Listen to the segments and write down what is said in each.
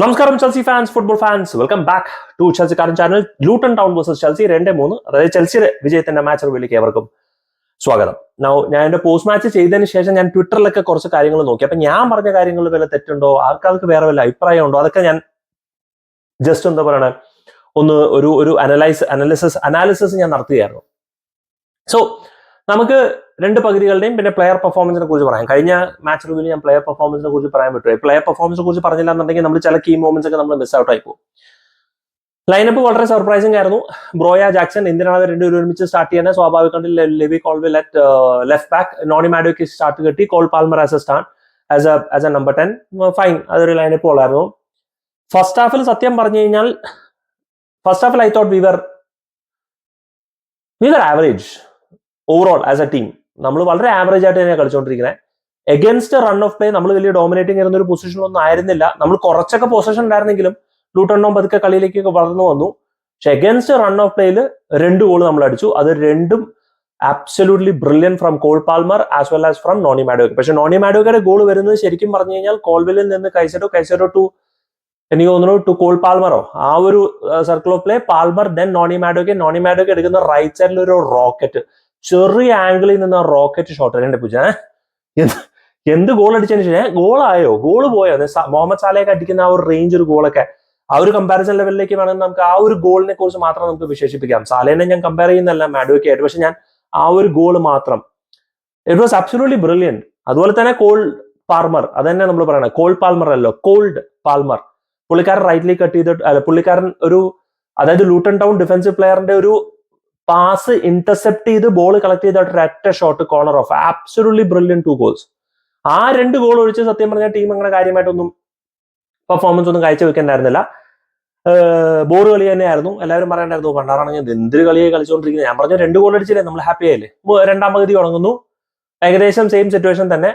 നമസ്കാരം Chelsea fans football fans welcome back to ചെൽസിക്കാരൻ channel Luton Town versus Chelsea രണ്ട് മൂന്ന്. അതായത് ചെൽസിയുടെ വിജയത്തിന്റെ മാച്ച് റിവ്യൂലേക്ക് ഏവർക്കും സ്വാഗതം. നൗ ഞാൻ എന്റെ പോസ്റ്റ് മാച്ച് ചെയ്തതിന് ശേഷം ഞാൻ ട്വിറ്ററിലൊക്കെ കുറച്ച് കാര്യങ്ങൾ നോക്കി. അപ്പൊ ഞാൻ പറഞ്ഞ കാര്യങ്ങൾ വല്ല തെറ്റുണ്ടോ? ആൾക്കാർക്ക് വേറെ വല്ല അഭിപ്രായം ഉണ്ടോ അതൊക്കെ ഞാൻ ജസ്റ്റ് എന്താ പറയണേ? ഒന്ന് ഒരു ഒരു അനലൈസ് അനാലിസിസ് അനാലിസിസ് ഞാൻ നടത്തുകയായിരുന്നു. സോ നമുക്ക് രണ്ട് പകുതികളുടെയും പിന്നെ പ്ലെയർ പെർഫോമൻസിനെ കുറിച്ച് പറയാം. കഴിഞ്ഞ മാച്ച് റിവ്യൂവിൽ ഞാൻ പ്ലെയർ പെർഫോമൻസിനെ കുറിച്ച് പറയാൻ പറ്റുമോ പ്ലെയർ പെർഫോമൻസിനെ കുറിച്ച് പറഞ്ഞില്ല എന്നുണ്ടെങ്കിൽ നമ്മൾ ചില കീ മൂമെന്റ്സ് ഒക്കെ നമ്മൾ മിസ് ഔട്ട് ആയി പോകും. ലൈനപ്പ് വളരെ സർപ്രൈസിംഗ് ആയിരുന്നു. ബ്രോയ ജാക്സൺ എന്തിനാണ് അവർ രണ്ടുപേരും ഒരുമിച്ച് സ്റ്റാർട്ട് ചെയ്യുന്നത് സ്വാഭാവികമായിട്ടും Levi Colwill at left back Noni മാഡോയ്ക്ക് start കിട്ടി Cole Palmer as a as a as a number ten fine അതൊരു ലൈനപ്പ് ഉള്ളായിരുന്നു. ഫസ്റ്റ് ഹാഫിൽ സത്യം പറഞ്ഞു കഴിഞ്ഞാൽ first Hafil I thought we were average overall as a team നമ്മൾ വളരെ average ആയിട്ട് തന്നെയാണ് കളിച്ചുകൊണ്ടിരിക്കുന്നത് എഗൻസ്റ്റ് റൺ ഓഫ് പ്ലേ നമ്മൾ വലിയ ഡോമിനേറ്റിംഗ് ആയിരുന്ന ഒരു പൊസിഷനൊന്നും ആയിരുന്നില്ല. നമ്മൾ കുറച്ചൊക്കെ പൊസിഷൻ ഉണ്ടായിരുന്നെങ്കിലും ലൂട്ടണ്ണോ പതുക്കെ കളിയിലേക്കൊക്കെ വളർന്നു വന്നു. പക്ഷെ എഗൻസ്റ്റ് റൺ ഓഫ് പ്ലേയിൽ രണ്ട് ഗോൾ നമ്മൾ അടിച്ചു. അത് രണ്ടും absolutely brilliant from Cole Palmer as well as from Noni Madueke പക്ഷെ നോണി മാഡോക്കയുടെ ഗോൾ വരുന്നത് ശരിക്കും പറഞ്ഞു കഴിഞ്ഞാൽ കോൾവിലിൽ നിന്ന് കൈസഡോ കൈസഡോ ടു എനിക്ക് തോന്നുന്നു ടു കോൾ പാൽമറോ ആ ഒരു circle of play Palmer then Noni Madueke Noni Madueke എടുക്കുന്ന റൈറ്റ് സൈഡിൽ ഒരു റോക്കറ്റ് ചെറിയ ആംഗിളിൽ നിന്ന് ആ റോക്കറ്റ് ഷോട്ട് അല്ലേ പൂജ എന്ത് ഗോൾ അടിച്ചതിന് ശേഷം ഗോളായോ ഗോൾ പോയോ? മുഹമ്മദ് സാലയൊക്കെ അടിക്കുന്ന ആ ഒരു റേഞ്ച് ഒരു ഗോളൊക്കെ ആ ഒരു കമ്പാരിസൺ ലെവലിലേക്ക് വേണമെങ്കിൽ നമുക്ക് ആ ഒരു ഗോളിനെ കുറിച്ച് മാത്രം നമുക്ക് വിശേഷിപ്പിക്കാം. സാലേനെ ഞാൻ കമ്പയർ ചെയ്യുന്നല്ല മാഡോയ്ക്ക് ആയിട്ട്. പക്ഷെ ഞാൻ ആ ഒരു ഗോൾ മാത്രം. ഇറ്റ് വാസ് അബ്സുലൂട്ട്ലി ബ്രില്യന്റ് അതുപോലെ തന്നെ കോൾ പാൽമർ അത് തന്നെ നമ്മൾ പറയണത് കോൾ പാൽമർ അല്ലോ. കോൾഡ് പാൽമർ പുള്ളിക്കാരൻ റൈറ്റിലേക്ക് കട്ട് ചെയ്തിട്ട് അല്ല പുള്ളിക്കാരൻ ഒരു അതായത് ലൂട്ടൺ ടൗൺ ഡിഫൻസീവ് പ്ലെയറിന്റെ ഒരു പാസ് ഇന്റർസെപ്റ്റ് ചെയ്ത് ബോൾ കളക്ട് ചെയ്തിട്ട് ഒരൊറ്റ shot corner off absolutely brilliant two goals ആ രണ്ട് ഗോൾ ഒഴിച്ച് സത്യം പറഞ്ഞ ടീം അങ്ങനെ കാര്യമായിട്ടൊന്നും പെർഫോമൻസ് ഒന്നും കാഴ്ചവെക്കണ്ടായിരുന്നില്ല ബോർ കളി തന്നെയായിരുന്നു. എല്ലാവരും പറയണ്ടായിരുന്നു പണ്ടാറാണെങ്കിൽ എന്തൊരു കളിയെ കളിച്ചുകൊണ്ടിരിക്കുന്നത് ഞാൻ പറഞ്ഞ രണ്ട് ഗോൾ അടിച്ചില്ലേ നമ്മൾ ഹാപ്പി ആയില്ലേ? രണ്ടാം പകുതി തുടങ്ങുന്നു ഏകദേശം സെയിം സിറ്റുവേഷൻ തന്നെ.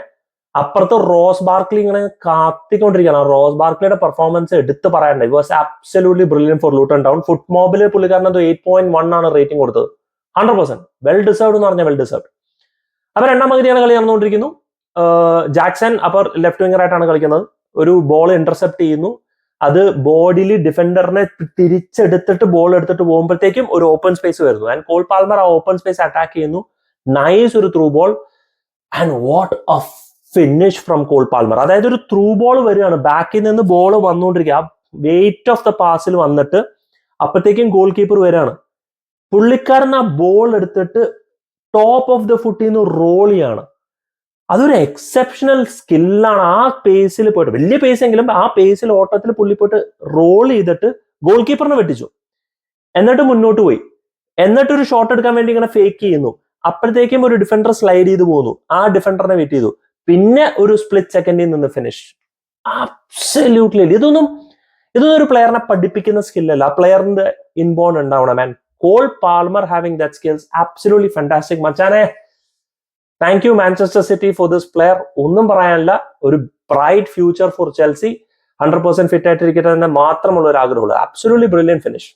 അപ്പുറത്ത് റോസ് ബാർക്ലി ഇങ്ങനെ കാത്തിക്കൊണ്ടിരിക്കുകയാണ്. റോസ് ബാർക്ലിയുടെ പെർഫോമൻസ് എടുത്ത് പറയണ്ട it was absolutely brilliant for Luton Town ഫുട് മോബിൽ പുള്ളിക്കാരൻ എന്തോ എയ്റ്റ് പോയിന്റ് വൺ ആണ് റേറ്റിംഗ് കൊടുത്തത്. ഹൺഡ്രഡ് പെർസെന്റ് വെൽ ഡിസേർവ്ഡ് എന്ന് പറഞ്ഞാൽ വെൽ ഡിസേർവ്ഡ് അപ്പൊ രണ്ടാം പകുതിയാണ് കളി നടന്നുകൊണ്ടിരിക്കുന്നു. ജാക്സൺ അപ്പർ ലെഫ്റ്റ് വിംഗർ ആയിട്ടാണ് കളിക്കുന്നത്. ഒരു ബോൾ ഇന്റർസെപ്റ്റ് ചെയ്യുന്നു. അത് ബോഡിയിൽ ഡിഫൻഡറിനെ തിരിച്ചെടുത്തിട്ട് ബോൾ എടുത്തിട്ട് പോകുമ്പോഴത്തേക്കും ഒരു ഓപ്പൺ സ്പേസ് വരുന്നു. ആൻഡ് കോൾ പാൽമർ ആ ഓപ്പൺ സ്പേസ് അറ്റാക്ക് ചെയ്യുന്നു. നൈസ് ഒരു through ball and what a finish from Cole Palmer അതായത് ഒരു ത്രൂ ബോൾ വരികയാണ്. ബാക്കിൽ നിന്ന് ബോൾ വന്നുകൊണ്ടിരിക്കുക. ആ വെയിറ്റ് ഓഫ് ദ പാസിൽ വന്നിട്ട് അപ്പോഴത്തേക്കും ഗോൾ കീപ്പർ വരികയാണ്. പുള്ളിക്കാരൻ ആ ബോൾ എടുത്തിട്ട് ടോപ്പ് ഓഫ് ദ ഫുട്ടിൽ നിന്ന് റോൾ ചെയ്യാണ്. അതൊരു എക്സെപ്ഷണൽ സ്കില്ലാണ് ആ പേസിൽ പോയിട്ട് വലിയ പേസ് എങ്കിലും ആ പേസിൽ ഓട്ടത്തിൽ പുള്ളി പോയിട്ട് റോൾ ചെയ്തിട്ട് ഗോൾ കീപ്പറിനെ വെട്ടിച്ചു. എന്നിട്ട് മുന്നോട്ട് പോയി. എന്നിട്ട് ഒരു ഷോട്ട് എടുക്കാൻ വേണ്ടി ഇങ്ങനെ ഫേക്ക് ചെയ്യുന്നു. അപ്പോഴത്തേക്കും ഒരു ഡിഫൻഡർ സ്ലൈഡ് ചെയ്ത് പോകുന്നു ആ ഡിഫൻഡറിനെ വെയിറ്റ് ചെയ്തു. പിന്നെ ഒരു സ്പ്ലിറ്റ് സെക്കൻഡിൽ നിന്ന് ഫിനിഷ് അബ്സല്യൂട്ട്ലി ഇതൊന്നും ഇതൊന്നും ഒരു പ്ലെയറിനെ പഠിപ്പിക്കുന്ന സ്കില്ലല്ല ആ പ്ലെയറിന്റെ ഇൻബോൺ ഉണ്ടാവണം. And Cole Palmer having that skills absolutely fantastic മച്ചാനെ thank you Manchester City for this player ഒന്നും പറയാനില്ല. ഒരു bright future for Chelsea hundred percent fit ആയിട്ടിരിക്കട്ടെ തന്നെ മാത്രമുള്ള ഒരു ആഗ്രഹമുള്ളൂ. അബ്സല്യൂട്ട്ലി ബ്രില്യൻ ഫിനിഷ്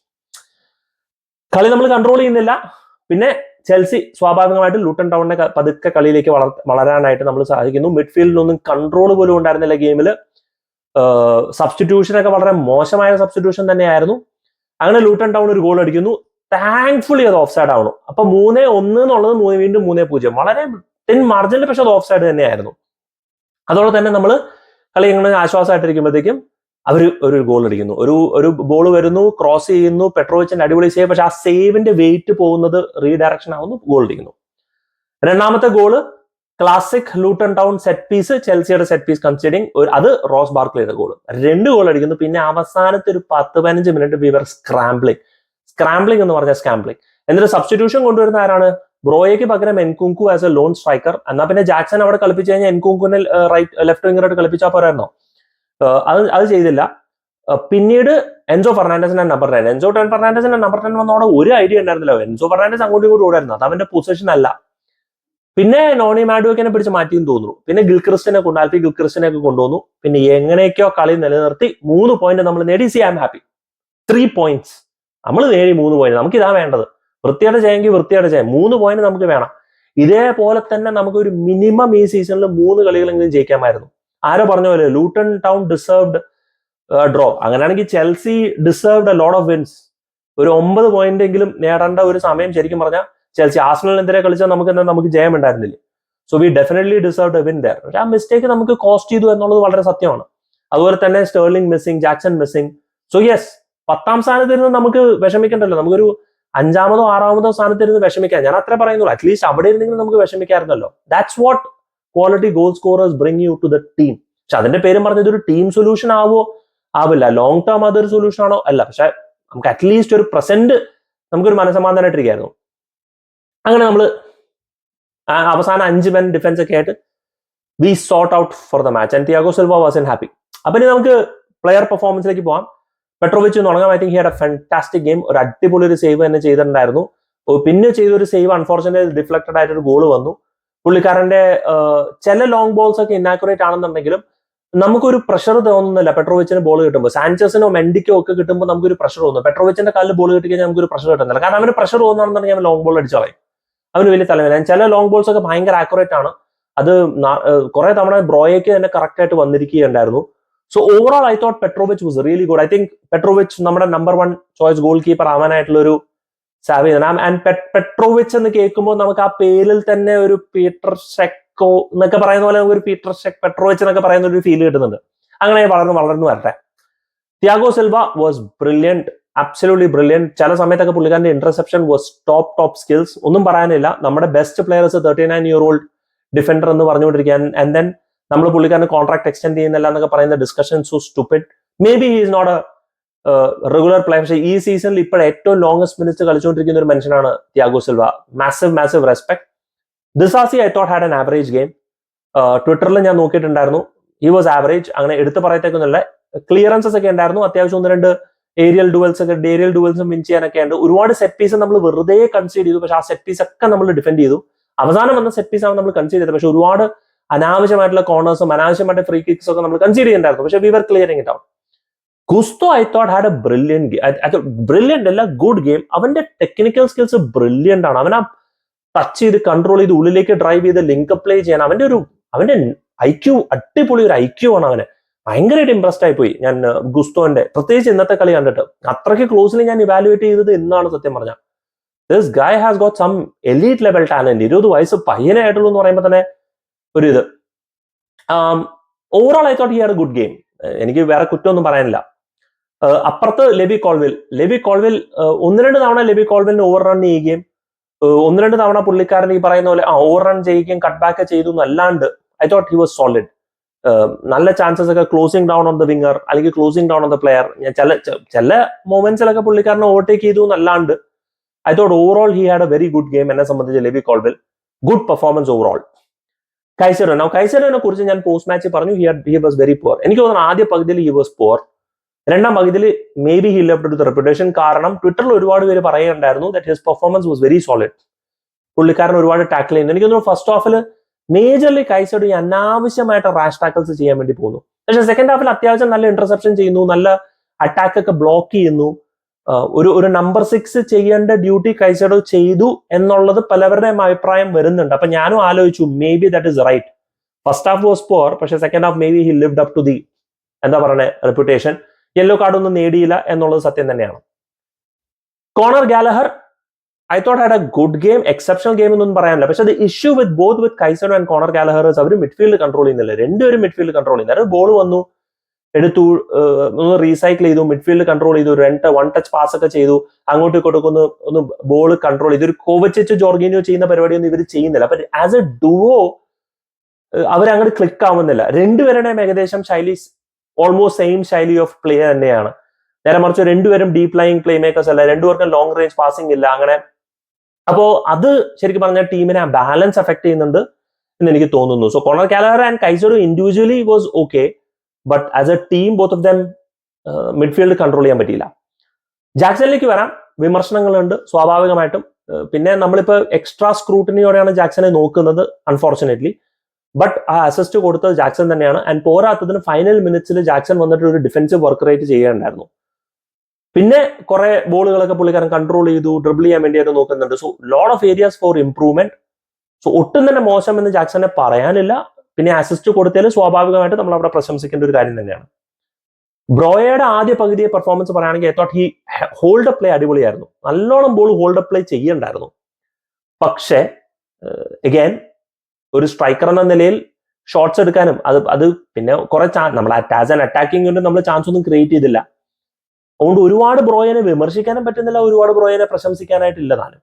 കളി നമ്മൾ കൺട്രോൾ ചെയ്യുന്നില്ല. പിന്നെ ചെൽസി സ്വാഭാവികമായിട്ടും ലൂട്ടൺ ടൗണിനെ പതുക്കെ കളിയിലേക്ക് വളർ വളരാനായിട്ട് നമ്മൾ സാധിക്കുന്നു. മിഡ്ഫീൽഡിലൊന്നും കൺട്രോൾ പോലും ഉണ്ടായിരുന്നില്ല ഗെയിമിൽ സബ്സ്റ്റിറ്റ്യൂഷനൊക്കെ വളരെ മോശമായ സബ്സ്റ്റിറ്റ്യൂഷൻ തന്നെയായിരുന്നു. അങ്ങനെ ലൂട്ടൺ ടൗൺ ഒരു ഗോൾ അടിക്കുന്നു. താങ്ക്ഫുള്ളി അത് ഓഫ് സൈഡ് ആവണം. അപ്പൊ മൂന്നേ ഒന്ന് എന്നുള്ളത് മൂന്ന് വീണ്ടും മൂന്നേ പൂജ്യം. വളരെ ടെൻ മാർജിനിൽ പക്ഷെ അത് ഓഫ് സൈഡ് തന്നെയായിരുന്നു. അതോടെ തന്നെ നമ്മൾ കളി ഇങ്ങനെ ആശ്വാസമായിട്ടിരിക്കുമ്പോഴത്തേക്കും അവർ ഒരു ഗോൾ അടിക്കുന്നു. ഒരു ഒരു ബോൾ വരുന്നു ക്രോസ് ചെയ്യുന്നു പെട്രോവിച്ചിന്റെ അടിപൊളി സേവ് പക്ഷെ ആ സേവിന്റെ വെയിറ്റ് പോകുന്നത് റീഡയറക്ഷൻ ആവുന്നു ഗോൾ അടിക്കുന്നു. രണ്ടാമത്തെ goal classic Luton Town set piece ചെൽസിയുടെ സെറ്റ് പീസ് കൺസിഡിങ് അത് റോസ് ബാർക്ലിയുടെ ഗോൾ രണ്ട് ഗോൾ അടിക്കുന്നു പിന്നെ അവസാനത്തെ ഒരു പത്ത് പതിനഞ്ച് മിനിറ്റ് വിവർ സ്ക്രാംബ്ലിംഗ് സ്ക്രാംബ്ലിംഗ് എന്ന് പറഞ്ഞാൽ സ്ക്രാംബ്ലിംഗ് എന്നിട്ട് സബ്സ്റ്റിറ്റ്യൂഷൻ കൊണ്ടുവരുന്ന ആരാണ്? ബ്രോയയ്ക്ക് പകരം Nkunku as a lone striker എന്നാൽ പിന്നെ ജാക്സൺ അവിടെ കളിപ്പിച്ചു കഴിഞ്ഞാൽ എൻകുങ്കുനെ റൈറ്റ് ലെഫ്റ്റ് വിംഗറായിട്ട് കളിപ്പിച്ചാൽ പോരായിരുന്നോ? അത് അത് ചെയ്തില്ല. പിന്നീട് എൻസോ ഫെർണാണ്ടസിന്റെ നമ്പർ ടെൻ എൻസോ ടെൻ ഫെർണാണ്ടസിന്റെ നമ്പർ ടെൻ വന്നോടെ ഒരു ഐഡിയ ഉണ്ടായിരുന്നില്ല. എൻസോ ഫെർണാണ്ടസ് അങ്ങോട്ടും ഇങ്ങോട്ടും ഓടായിരുന്നു അത് അവന്റെ പൊസിഷൻ അല്ല. പിന്നെ നോണി മാഡുവക്കിനെ പിടിച്ച് മാറ്റിയെന്ന് തോന്നുന്നു. പിന്നെ ഗിൽക്രിസ്റ്റിനെ കൊണ്ട് ആൽഫി ഗിൽക്രിസ്റ്റിനെ ഒക്കെ കൊണ്ടുവന്നു. പിന്നെ എങ്ങനെയൊക്കെയോ കളി നിലനിർത്തി. മൂന്ന് പോയിന്റ് നമ്മൾ നേടി. C M happy three points നമ്മൾ നേടി മൂന്ന് പോയിന്റ് നമുക്ക് ഇതാ വേണ്ടത്. വൃത്തിയായിട്ട് ചെയ്യാമെങ്കിൽ വൃത്തിയായിട്ട് ചെയ്യാം. മൂന്ന് പോയിന്റ് നമുക്ക് വേണം. ഇതേപോലെ തന്നെ നമുക്ക് ഒരു മിനിമം ഈ സീസണിൽ മൂന്ന് കളികളെങ്കിലും ജയിക്കാമായിരുന്നു. ആരോ പറഞ്ഞ പോലെ ലൂട്ടൺ ടൗൺ ഡിസേർവ്ഡ് ഡ്രോ അങ്ങനെയാണെങ്കിൽ Chelsea deserved load of wins ഒരു ഒമ്പത് പോയിന്റ് എങ്കിലും നേടേണ്ട ഒരു സമയം ശരിക്കും പറഞ്ഞാൽ ചെൽസി ആസ്നലിനെതിരെ കളിച്ചാൽ നമുക്ക് എന്താ നമുക്ക് ജയം ഉണ്ടായിരുന്നില്ല. So we definitely deserve win there ആ മിസ്റ്റേക്ക് നമുക്ക് കോസ്റ്റ് ചെയ്തു എന്നുള്ളത് വളരെ സത്യമാണ്. അതുപോലെ തന്നെ Sterling missing Jackson missing so yes പത്താം സ്ഥാനത്തിരുന്ന് നമുക്ക് വിഷമിക്കണ്ടല്ലോ. നമുക്കൊരു അഞ്ചാമതോ ആറാമതോ സ്ഥാനത്തിരുന്ന് വിഷമിക്കാം. ഞാൻ അത്ര പറയുന്നുള്ളൂ. അറ്റ്ലീസ്റ്റ് അവിടെ ഇരുന്നെങ്കിലും നമുക്ക് വിഷമിക്കാറുണ്ടല്ലോ that's what quality goal scorers bring you to the team പക്ഷെ അതിന്റെ പേരും പറഞ്ഞ ഇതൊരു ടീം സൊല്യൂഷൻ ആവോ ആവില്ല. ലോങ് ടേം അതൊരു സൊല്യൂഷൻ ആണോ? അല്ല. പക്ഷെ നമുക്ക് അറ്റ്ലീസ്റ്റ് ഒരു പ്രസന്റ് നമുക്കൊരു മനസ്സമാധാനമായിട്ടിരിക്കായിരുന്നു അങ്ങനെ നമ്മൾ അവസാന അഞ്ച് മെൻ ഡിഫൻസ് ഒക്കെ ആയിട്ട് we sort out for the match and Thiago Silva was in happy അപ്പൊ ഇനി നമുക്ക് പ്ലെയർ പെർഫോമൻസിലേക്ക് പോവാം. പെട്രോവിച്ച് തുടങ്ങാം. I think he had a fantastic game ഒരു അടിപൊളി ഒരു സേവ് തന്നെ ചെയ്തിട്ടുണ്ടായിരുന്നു. പിന്നെ ചെയ്തൊരു സേവ് അൺഫോർച്ചുനേറ്റ് ഡിഫ്ലക്റ്റഡ് ആയിട്ടൊരു ഗോൾ വന്നു. പുള്ളിക്കാരന്റെ ചില ലോങ് ബോൾസ് ഒക്കെ ഇന്നാക്യുറേറ്റ് ആണെന്നുണ്ടെങ്കിലും നമുക്കൊരു പ്രഷർ തോന്നുന്നില്ല. പെട്രോവിച്ചിന് ബോൾ കിട്ടുമ്പോൾ സാൻചസിനോ മെൻഡിക്കോ ഒക്കെ കിട്ടുമ്പോൾ നമുക്കൊരു പ്രഷർ തോന്നുന്നു പെട്രോവിച്ചിന്റെ കാലിൽ ബോൾ കിട്ടി കഴിഞ്ഞാൽ നമുക്കൊരു പ്രഷർ കിട്ടുന്നില്ല. കാരണം അവന് പ്രഷർ തോന്നുകയാണെന്നുണ്ടെങ്കിൽ അവൻ ലോങ് ബോൾ അടിച്ചു കളയും. അവന് വലിയ തലവേദന. ചില ലോങ് ബോൾസ് ഒക്കെ ഭയങ്കര ആക്യുറേറ്റ് ആണ്. അത് കുറെ തവണ ബ്രോയേക്ക് തന്നെ കറക്റ്റ് ആയിട്ട് വന്നിരിക്കുകയുണ്ടായിരുന്നു. So overall I thought Petrovic was really good I think Petrovic നമ്മുടെ number one choice goalkeeper ആവാനായിട്ടുള്ള ഒരു ചെയ്തതാണ് ആൻഡ് പെട്രോവിച്ച് എന്ന് കേൾക്കുമ്പോൾ നമുക്ക് ആ പേരിൽ തന്നെ ഒരു പീറ്റർ ഷെക്കോ എന്നൊക്കെ പറയുന്ന പോലെ ഒരു പീറ്റർ ഷെക് പെട്രോവിച്ച് എന്നൊക്കെ പറയുന്ന ഒരു ഫീൽ കിട്ടുന്നുണ്ട്. അങ്ങനെ വളർന്ന് വളർന്നു വരട്ടെ. Thiago Silva was brilliant absolutely brilliant ചില സമയത്തൊക്കെ പുള്ളിക്കാരന്റെ interception was top top skills ഒന്നും പറയാനില്ല. നമ്മുടെ best players thirty nine year old defender എന്ന് പറഞ്ഞുകൊണ്ടിരിക്കാൻ ആൻഡ് ദെൻ നമ്മൾ പുള്ളിക്കാരന് കോൺട്രാക്ട് എക്സ്റ്റെൻഡ് ചെയ്യുന്നില്ല എന്നൊക്കെ പറയുന്ന discussion so stupid maybe is not a regular play പക്ഷേ ഈ സീസണിൽ ഇപ്പോൾ ഏറ്റവും ലോങ്സ്റ്റ് മിനിറ്റ്സ് കളിച്ചുകൊണ്ടിരിക്കുന്ന ഒരു മനുഷ്യനാണ് Thiago Silva massive massive respect Disasi I thought had an average game ട്വിറ്ററിൽ ഞാൻ നോക്കിയിട്ടുണ്ടായിരുന്നു. ഹി വാസ് ആവറേജ് അങ്ങനെ എടുത്തു പറയത്തേക്കൊന്നുമില്ല ക്ലിയറൻസസ് ഒക്കെ ഉണ്ടായിരുന്നു. അത്യാവശ്യം ഒന്ന് രണ്ട് ഏരിയൽ ഡുവൽസ് ഒക്കെ ഏരിയൽ ഡുവൽസും വിൻ ചെയ്യാനൊക്കെ ഉണ്ട് ഒരുപാട് സെറ്റ് പീസ് നമ്മൾ വെറുതെ കൺസീഡ് ചെയ്തു. പക്ഷെ ആ സെറ്റ് പീസ് ഒക്കെ നമ്മൾ ഡിഫെൻഡ് ചെയ്തു. അവസാനം വന്ന സെറ്റ് പീസ് ആണ് നമ്മൾ കൺസീഡ് ചെയ്തത്. പക്ഷെ ഒരുപാട് അനാവശ്യമായിട്ടുള്ള കോർണേഴ്സും അനാവശ്യമായിട്ട് ഫ്രീ കിക്സ് ഒക്കെ നമ്മൾ കൺസീഡ് ചെയ്യുന്നുണ്ടായിരുന്നു പക്ഷെ we were clearing it out Gusto I thought had a brilliant brilliant അല്ല ഗുഡ് ഗെയിം അവന്റെ ടെക്നിക്കൽ സ്കിൽസ് ബ്രില്യന്റ് ആണ്. അവൻ ആ ടച്ച് ചെയ്ത് കൺട്രോൾ ചെയ്ത് ഉള്ളിലേക്ക് ഡ്രൈവ് ചെയ്ത് ലിങ്ക് പ്ലേ ചെയ്യാൻ അവന്റെ ഒരു അവന്റെ ക്യു അടിപൊളി ഒരു ഐ ക്യു ആണ് അവന്. ഭയങ്കരമായിട്ട് ഇമ്പ്രസ്ഡ് ആയി പോയി ഞാൻ ഗുസ്തോന്റെ പ്രത്യേകിച്ച് ഇന്നത്തെ കളി കണ്ടിട്ട്. അത്രയ്ക്ക് ക്ലോസ്ലി ഞാൻ ഇവാലുവേറ്റ് ചെയ്തത് ഇന്നാണ് സത്യം പറഞ്ഞ. This guy has got some elite level talent ഇരുപത് വയസ്സ് പയ്യനായിട്ടുള്ളൂ എന്ന് പറയുമ്പോൾ തന്നെ ഒരു ഇത്. Overall I thought he had good game എനിക്ക് വേറെ കുറ്റമൊന്നും പറയാനില്ല. അപ്പുറത്ത് ലെബി കോൾവിൽ. ലെബി കോൾവിൽ ഒന്ന് രണ്ട് തവണ ലെബി കോൾവിലിന് ഓവർ റൺ ചെയ്യുകയും ഒന്ന് രണ്ട് തവണ പുള്ളിക്കാരൻ ഈ പറയുന്ന പോലെ ആ ഓവർ റൺ ചെയ്യുകയും കട്ട് ബാക്ക് ചെയ്തു എന്നല്ലാണ്ട് I thought he was solid നല്ല ചാൻസസ് ഒക്കെ closing down on the winger അല്ലെങ്കിൽ closing down on the player ഞാൻ ചില ചില മൊമെന്റ്സിലൊക്കെ പുള്ളിക്കാരനെ ഓവർടേക്ക് ചെയ്തു എന്നല്ലാണ്ട് I thought overall he had a very good game എന്നെ സംബന്ധിച്ച് Levi Colwill. Good performance overall കൈസറോ now കൈസറിനെ കുറിച്ച് ഞാൻ പോസ്റ്റ് മാച്ച് പറഞ്ഞു. He he was very poor എനിക്ക് തോന്നുന്നു ആദ്യ പകുതിയിൽ ഹി വാസ് പുവർ രണ്ടാം പകുതിയിൽ maybe he left to reputation കാരണം ട്വിറ്ററിൽ ഒരുപാട് പേര് പറയുന്നുണ്ടായിരുന്നു that his performance was very solid പുള്ളിക്കാരൻ ഒരുപാട് ടാക്കിൾ ചെയ്യുന്നു എനിക്ക് തോന്നുന്നു ഫസ്റ്റ് ഹാഫിൽ മേജർലി കൈസോട് ഈ അനാവശ്യമായിട്ട് റാഷ് ടാക്കിൾസ് ചെയ്യാൻ വേണ്ടി പോകുന്നു പക്ഷെ സെക്കൻഡ് ഹാഫിൽ അത്യാവശ്യം നല്ല ഇന്റർസെപ്ഷൻ ചെയ്യുന്നു നല്ല അറ്റാക്ക് ഒക്കെ ബ്ലോക്ക് ചെയ്യുന്നു. ഒരു ഒരു നമ്പർ സിക്സ് ചെയ്യേണ്ട ഡ്യൂട്ടി കൈസൈഡോ ചെയ്തു എന്നുള്ളത് പലവരുടെയും അഭിപ്രായം വരുന്നുണ്ട്. അപ്പൊ ഞാനും ആലോചിച്ചു maybe that is right first half was poor പക്ഷെ second half maybe he lived up to the എന്താ പറയണേ റെപ്യൂട്ടേഷൻ യെല്ലോ കാർഡ് ഒന്നും നേടിയില്ല എന്നുള്ളത് സത്യം തന്നെയാണ്. Conor Gallagher I thought had a good game exceptional game എന്നൊന്നും പറയാനില്ല. പക്ഷെ അത് issue with both with Caicedo and Conor Gallagher's our midfield control ചെയ്യുന്നില്ല. രണ്ടുപേരും മിഡ്ഫീൽഡ് കൺട്രോൾ ചെയ്യുന്നത് ബോൾ വന്നു എടുത്തു ഒന്ന് റീസൈക്കിൾ ചെയ്തു മിഡ്ഫീൽഡ് കൺട്രോൾ ചെയ്തു രണ്ട് വൺ ടച്ച് പാസ് ഒക്കെ ചെയ്തു അങ്ങോട്ട് കൊടുക്കുന്നു ഒന്ന് ബോൾ കൺട്രോൾ ചെയ്തു. ഒരു കോവച്ചിച്ച് ജോർഗീനിയോ ചെയ്യുന്ന പരിപാടിയൊന്നും ഇവർ ചെയ്യുന്നില്ല. അപ്പൊ ആസ് എ ഡുവോ അവരങ്ങോട്ട് ക്ലിക്ക് ആവുന്നില്ല. രണ്ടുപേരുടെയും ഏകദേശം ശൈലി ഓൾമോസ്റ്റ് സെയിം ശൈലി ഓഫ് പ്ലേ തന്നെയാണ്. നേരെ മറിച്ച് രണ്ടുപേരും ഡീപ് ലൈങ് പ്ലേ മേക്കേഴ്സ് അല്ല. രണ്ടുപേർക്കും ലോങ് റേഞ്ച് പാസിംഗ് ഇല്ല. അങ്ങനെ അപ്പോ അത് ശരിക്കും പറഞ്ഞാൽ ടീമിനെ ബാലൻസ് എഫക്ട് ചെയ്യുന്നുണ്ട് എന്ന് എനിക്ക് തോന്നുന്നു. So Conor Gallagher and Caicedo individually was okay but as a team both of them midfield control ചെയ്യാൻ പറ്റിയില്ല. ജാക്സണിലേക്ക് വരാം. വിമർശനങ്ങളുണ്ട് സ്വാഭാവികമായിട്ടും. ഏഹ് പിന്നെ നമ്മളിപ്പോൾ എക്സ്ട്രാ സ്ക്രൂട്ടിനിയോടെയാണ് ജാക്സനെ നോക്കുന്നത് അൺഫോർച്ചുനേറ്റ്ലി ബട്ട് ആ അസിസ്റ്റ് കൊടുത്തത് ജാക്സൺ തന്നെയാണ്. ആൻഡ് പോരാത്തതിന് ഫൈനൽ മിനിറ്റ്സിൽ ജാക്സൺ വന്നിട്ട് ഒരു ഡിഫൻസീവ് വർക്ക് റേറ്റ് ചെയ്യേണ്ടായിരുന്നു പിന്നെ കുറെ ബോളുകളൊക്കെ പുള്ളിക്കാരൻ കൺട്രോൾ ചെയ്തു ഡ്രിബിൾ ചെയ്യാൻ വേണ്ടിയൊക്കെ നോക്കുന്നുണ്ട്. So load of areas for improvement so ഒട്ടും തന്നെ മോശം എന്ന് ജാക്സനെ പറയാനില്ല. പിന്നെ അസിസ്റ്റ് കൊടുത്തതിൽ സ്വാഭാവികമായിട്ട് നമ്മൾ അവിടെ പ്രശംസിക്കേണ്ട ഒരു കാര്യം തന്നെയാണ്. ബ്രോയയുടെ ആദ്യ പകുതിയെ പെർഫോമൻസ് പറയുകയാണെങ്കിൽ I thought he hold play അടിപൊളിയായിരുന്നു. നല്ലോണം ബോൾ ഹോൾഡ് പ്ലേ ചെയ്യണ്ടായിരുന്നു. പക്ഷേ എഗൈൻ ഒരു സ്ട്രൈക്കർ എന്ന നിലയിൽ ഷോട്ട്സ് എടുക്കാനും അത് അത് പിന്നെ കുറെ നമ്മൾ ആസ് ആൻ അറ്റാക്കിംഗ് കൊണ്ട് നമ്മൾ ചാൻസ് ഒന്നും ക്രിയേറ്റ് ചെയ്തില്ല. അതുകൊണ്ട് ഒരുപാട് ബ്രോയനെ വിമർശിക്കാനും പറ്റുന്നില്ല ഒരുപാട് ബ്രോയനെ പ്രശംസിക്കാനായിട്ടില്ല താനും.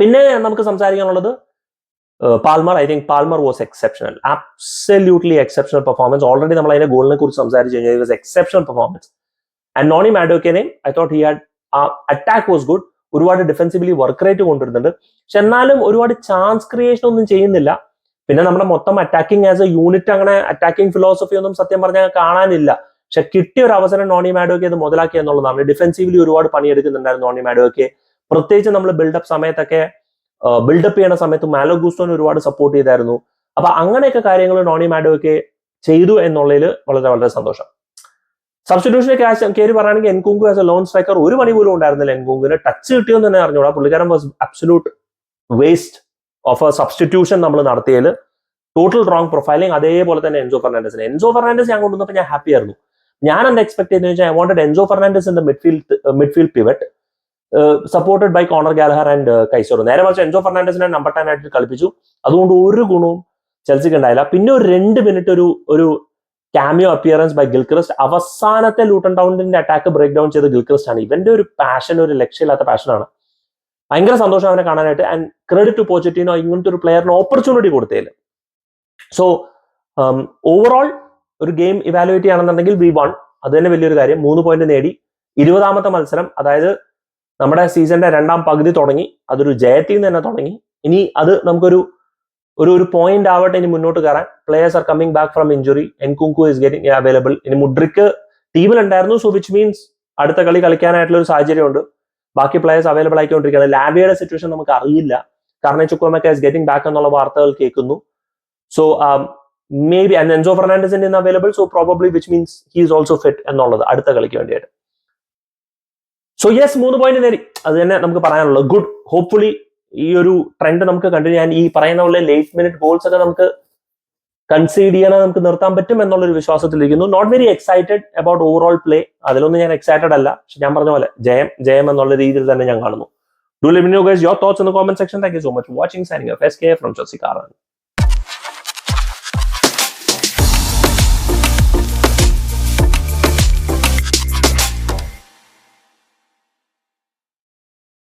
പിന്നെ നമുക്ക് സംസാരിക്കാനുള്ളത് Palmer I think Palmer was exceptional absolutely exceptional performance already നമ്മൾ അതിന്റെ ഗോളിനെ കുറിച്ച് സംസാരിച്ചു കഴിഞ്ഞാൽ was exceptional performance and Noni മാഡോക്കേനെയും I thought he had attack was good ഒരുപാട് ഡിഫെൻസീവ്ലി വർക്ക് റേറ്റ് കൊണ്ടുവരുന്നുണ്ട്. പക്ഷെ എന്നാലും ഒരുപാട് ചാൻസ് ക്രിയേഷൻ ഒന്നും ചെയ്യുന്നില്ല. പിന്നെ നമ്മുടെ മൊത്തം അറ്റാക്കിംഗ് ആസ് എ യൂണിറ്റ് അങ്ങനെ അറ്റാക്കിംഗ് ഫിലോസഫി ഒന്നും സത്യം പറഞ്ഞാൽ കാണാനില്ല. പക്ഷെ കിട്ടിയ ഒരു അവസരം നോണി മാഡോക്കെ അത് മുതലാക്കി എന്നുള്ളതാണ്. ഡിഫെൻസീവ്ലി ഒരുപാട് പണിയെടുക്കുന്നുണ്ടായിരുന്നു നോണി മാഡോക്കെ പ്രത്യേകിച്ച് നമ്മൾ ബിൽഡപ്പ് സമയത്തൊക്കെ ബിൽഡപ്പ് ചെയ്യുന്ന സമയത്ത് മാലോ ഗൂസ്റ്റോനെ ഒരുപാട് സപ്പോർട്ട് ചെയ്തായിരുന്നു. അപ്പൊ അങ്ങനെയൊക്കെ കാര്യങ്ങൾ നോണി മാഡോക്കെ ചെയ്തു എന്നുള്ളതിൽ വളരെ വളരെ സന്തോഷം. സബ്സ്റ്റിറ്റ്യൂഷനെ ക്യാഷ് കയറി പറയുകയാണെങ്കിൽ Nkunku as a lone striker ഒരു പണി പോലും ഉണ്ടായിരുന്നില്ല എൻകുങ്കിന് ടച്ച് കിട്ടിയെന്ന് തന്നെ അറിഞ്ഞൂടാ. പുള്ളിക്കാരൻ was absolute waste of a substitution നമ്മൾ നടത്തിയതിൽ ടോട്ടൽ റോങ് പ്രൊഫൈലിംഗ് അതേപോലെ തന്നെ എൻസോ ഫെർണാൻഡസിന് എൻസോ ഫെർണാൻഡസ് ഞാൻ കൊണ്ടുവന്നപ്പോൾ ഞാൻ ഹാപ്പി ആയിരുന്നു. ഞാൻ എന്താ എക്സ്പെക്ട് ചെയ്തെന്ന് വെച്ചാൽ I wanted Enzo Fernandez in the midfield midfield pivot supported by Conor Gallagher and Caicedo നേരെ മറിച്ച് എൻസോ ഫെർണാൻഡസിനെ നമ്പർ ടെൻ ആയിട്ട് കളിപ്പിച്ചു. അതുകൊണ്ട് ഒരു ഗുണവും ചെൽസിക്ക് ഉണ്ടായില്ല. പിന്നെ ഒരു രണ്ട് മിനിറ്റ് ഒരു ഒരു ക്യാമിയോ അപ്പിയറൻസ് ബൈ ഗിൽക്രിസ്റ്റ് അവസാനത്തെ ലൂട്ടൺ ടൗണിന്റെ അറ്റാക്ക് ബ്രേക്ക് ഡൗൺ ചെയ്ത ഗിൽക്രിസ്റ്റ് ആണ്. ഇവന്റെ ഒരു പാഷൻ ഒരു ലക്ഷ്യമില്ലാത്ത പാഷനാണ് ഭയങ്കര സന്തോഷം അവനെ കാണാനായിട്ട്. ആൻഡ് ക്രെഡിറ്റ് ടു പോച്ചിറ്റീനോ ഇങ്ങനത്തെ ഒരു പ്ലെയറിന് ഓപ്പർച്യൂണിറ്റി കൊടുത്തേൽ സോ ഓവറോൾ ഒരു ഗെയിം ഇവാലുവേറ്റ് ചെയ്യണമെന്നുണ്ടെങ്കിൽ വി വൺ അത് തന്നെ വലിയൊരു കാര്യം. മൂന്ന് പോയിന്റ് നേടി. ഇരുപതാമത്തെ മത്സരം അതായത് നമ്മുടെ സീസണിന്റെ രണ്ടാം പകുതി തുടങ്ങി. അതൊരു ജയത്തിൽ നിന്ന് തന്നെ തുടങ്ങി. ഇനി അത് നമുക്കൊരു ഒരു ഒരു പോയിന്റ് ആവട്ടെ ഇനി മുന്നോട്ട് കയറാൻ. Players are coming back from injury Nkunku is getting available ഇനി മുഡ്രിക്ക് ടീമിലുണ്ടായിരുന്നു സോ വിച്ച് മീൻസ് അടുത്ത കളി കളിക്കാനായിട്ടുള്ള ഒരു സാഹചര്യമുണ്ട്. ബാക്കി പ്ലേയേഴ്സ് അവൈലബിൾ ആയിക്കൊണ്ടിരിക്കുകയാണ്. ലാവിയുടെ സിറ്റുവേഷൻ നമുക്ക് അറിയില്ല. കാരണം ചുക്കോമൊക്കെ ഇസ് ഗെറ്റിംഗ് ബാക്ക് എന്നുള്ള വാർത്തകൾ കേൾക്കുന്നു. So maybe and Enzo Fernandez in available so probably which means he is also fit എന്നുള്ളത് അടുത്ത കളിക്ക് വേണ്ടിയിട്ട്. സോ യെസ് മൂന്ന് പോയിന്റ് നേരി അത് തന്നെ നമുക്ക് പറയാനുള്ളത്. ഗുഡ് ഹോപ്പ്ഫുള്ളി ഈ ഒരു ട്രെൻഡ് നമുക്ക് കണ്ടു ഞാൻ ഈ പറയുന്ന പോലെ ലേറ്റ് മിനിറ്റ് ഗോൾസ് ഒക്കെ നമുക്ക് കൺസീഡ് ചെയ്യാൻ നമുക്ക് നിർത്താൻ പറ്റും എന്നുള്ളൊരു വിശ്വാസത്തിലിരിക്കുന്നു not very excited about overall play അതിലൊന്നും ഞാൻ എക്സൈറ്റഡ് അല്ല. പക്ഷെ ഞാൻ പറഞ്ഞ പോലെ ജയം ജയം എന്നുള്ള രീതിയിൽ തന്നെ ഞാൻ കാണുന്നു. Do let me know guys your thoughts in comment section thank you so much watching signing from Josy കാറാണ്